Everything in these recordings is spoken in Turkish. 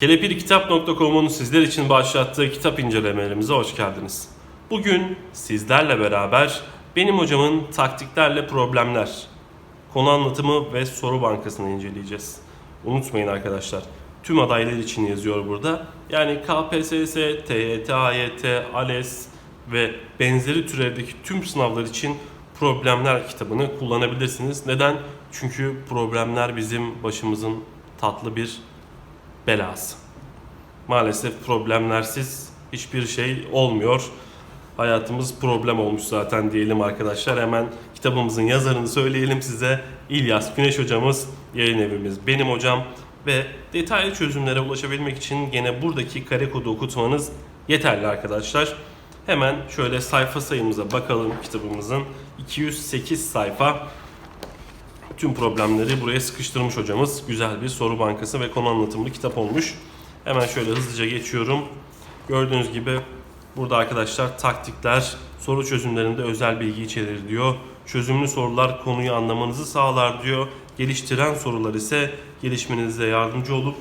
Kelepirkitap.com'un sizler için başlattığı kitap incelemelerimize hoş geldiniz. Bugün sizlerle beraber benim hocamın taktiklerle problemler, konu anlatımı ve soru bankasını inceleyeceğiz. Unutmayın arkadaşlar, tüm adaylar için yazıyor burada. Yani KPSS, TYT, AYT, ALES ve benzeri türevdeki tüm sınavlar için problemler kitabını kullanabilirsiniz. Neden? Çünkü problemler bizim başımızın tatlı bir belası. Maalesef problemlersiz hiçbir şey olmuyor. Hayatımız problem olmuş zaten diyelim arkadaşlar. Hemen kitabımızın yazarını söyleyelim size. İlyas Güneş hocamız, yayın evimiz benim hocam ve detaylı çözümlere ulaşabilmek için gene buradaki kare kodu okutmanız yeterli arkadaşlar. Hemen şöyle sayfa sayımıza bakalım kitabımızın. 208 sayfa tüm problemleri buraya sıkıştırmış hocamız. Güzel bir soru bankası ve konu anlatımlı kitap olmuş. Hemen şöyle hızlıca geçiyorum. Gördüğünüz gibi burada arkadaşlar taktikler soru çözümlerinde özel bilgi içerir diyor. Çözümlü sorular konuyu anlamanızı sağlar diyor. Geliştiren sorular ise gelişmenize yardımcı olup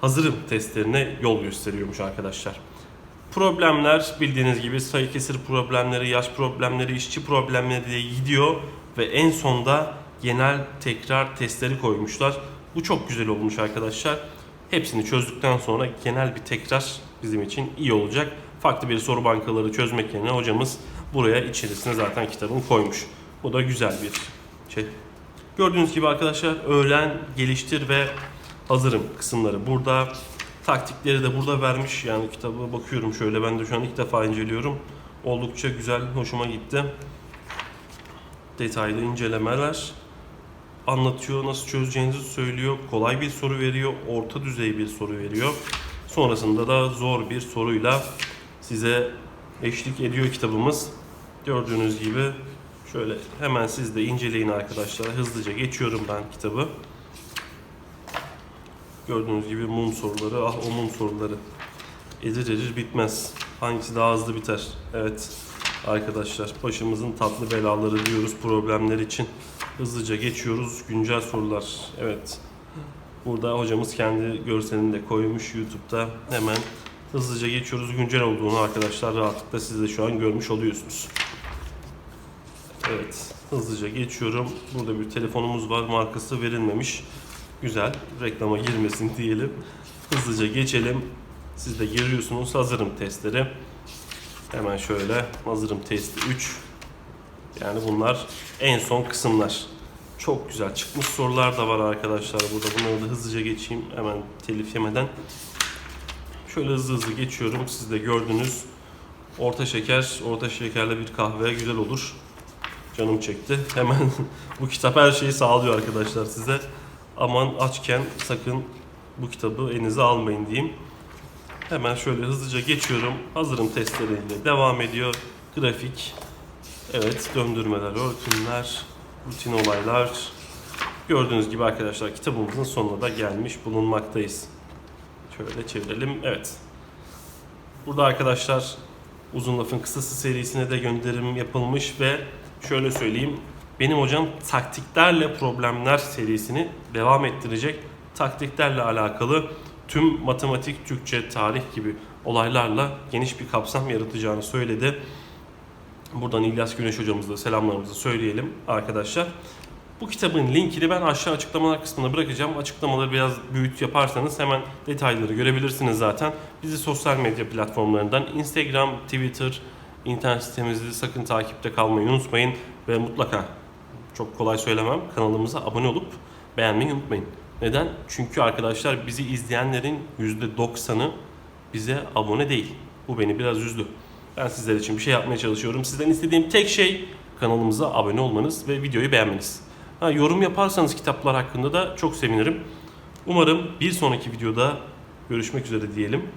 hazırım testlerine yol gösteriyormuş arkadaşlar. Problemler bildiğiniz gibi sayı kesir problemleri, yaş problemleri, işçi problemleri diye gidiyor ve en sonda genel tekrar testleri koymuşlar. Bu çok güzel olmuş arkadaşlar. Hepsini çözdükten sonra genel bir tekrar bizim için iyi olacak. Farklı bir soru bankaları çözmek yerine hocamız buraya içerisine zaten kitabını koymuş. Bu da güzel bir şey. Gördüğünüz gibi arkadaşlar öğlen, geliştir ve hazırım kısımları burada. Taktikleri de burada vermiş. Yani kitabı bakıyorum şöyle ben de şu an ilk defa inceliyorum. Oldukça güzel, hoşuma gitti. Detaylı incelemeler anlatıyor, nasıl çözeceğinizi söylüyor. Kolay bir soru veriyor, orta düzey bir soru veriyor. Sonrasında da zor bir soruyla size eşlik ediyor kitabımız. Gördüğünüz gibi şöyle hemen siz de inceleyin arkadaşlar. Hızlıca geçiyorum ben kitabı. Gördüğünüz gibi mum soruları, ah o mum soruları. Erir erir bitmez. Hangisi daha hızlı biter? Evet arkadaşlar başımızın tatlı belaları diyoruz problemler için. Hızlıca geçiyoruz. Güncel sorular. Evet. Burada hocamız kendi görselini de koymuş YouTube'da. Hemen hızlıca geçiyoruz. Güncel olduğunu arkadaşlar rahatlıkla siz de şu an görmüş oluyorsunuz. Evet. Hızlıca geçiyorum. Burada bir telefonumuz var. Markası verilmemiş. Güzel. Reklama girmesin diyelim. Hızlıca geçelim. Siz de giriyorsunuz. Hazırım testleri. Hemen şöyle hazırım testi 3. Yani bunlar en son kısımlar. Çok güzel çıkmış sorular da var arkadaşlar burada. Bunları da hızlıca geçeyim hemen telif yemeden. Şöyle hızlı hızlı geçiyorum. Siz de gördünüz. Orta şeker, orta şekerli bir kahve güzel olur. Canım çekti. Hemen bu kitap her şeyi sağlıyor arkadaşlar size. Aman açken sakın bu kitabı elinize almayın diyeyim. Hemen şöyle hızlıca geçiyorum. Hazırım testleriyle devam ediyor. Grafik, Evet, döndürmeler, örtünler, rutin olaylar. Gördüğünüz gibi arkadaşlar kitabımızın sonuna da gelmiş bulunmaktayız. Şöyle çevirelim. Evet. Burada arkadaşlar uzun lafın kısası serisine de gönderim yapılmış ve şöyle söyleyeyim. Benim hocam taktiklerle problemler serisini devam ettirecek. Taktiklerle alakalı tüm matematik, Türkçe, tarih gibi olaylarla geniş bir kapsam yaratacağını söyledi. Buradan İlyas Güneş hocamıza selamlarımızı söyleyelim arkadaşlar. Bu kitabın linkini ben aşağı açıklamalar kısmına bırakacağım. Açıklamaları biraz büyüt yaparsanız hemen detayları görebilirsiniz zaten. Bizi sosyal medya platformlarından Instagram, Twitter, internet sitemizi sakın takipte kalmayı unutmayın. Ve mutlaka çok kolay söylemem kanalımıza abone olup beğenmeyi unutmayın. Neden? Çünkü arkadaşlar bizi izleyenlerin %90'ı bize abone değil. Bu beni biraz üzdü. Ben sizler için bir şey yapmaya çalışıyorum. Sizden istediğim tek şey kanalımıza abone olmanız ve videoyu beğenmeniz. Ha, yorum yaparsanız kitaplar hakkında da çok sevinirim. Umarım bir sonraki videoda görüşmek üzere diyelim.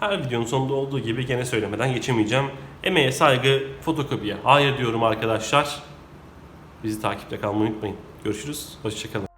Her videonun sonunda olduğu gibi gene söylemeden geçemeyeceğim. Emeğe saygı, fotokopiye hayır diyorum arkadaşlar. Bizi takipte kalmayı unutmayın. Görüşürüz, hoşçakalın.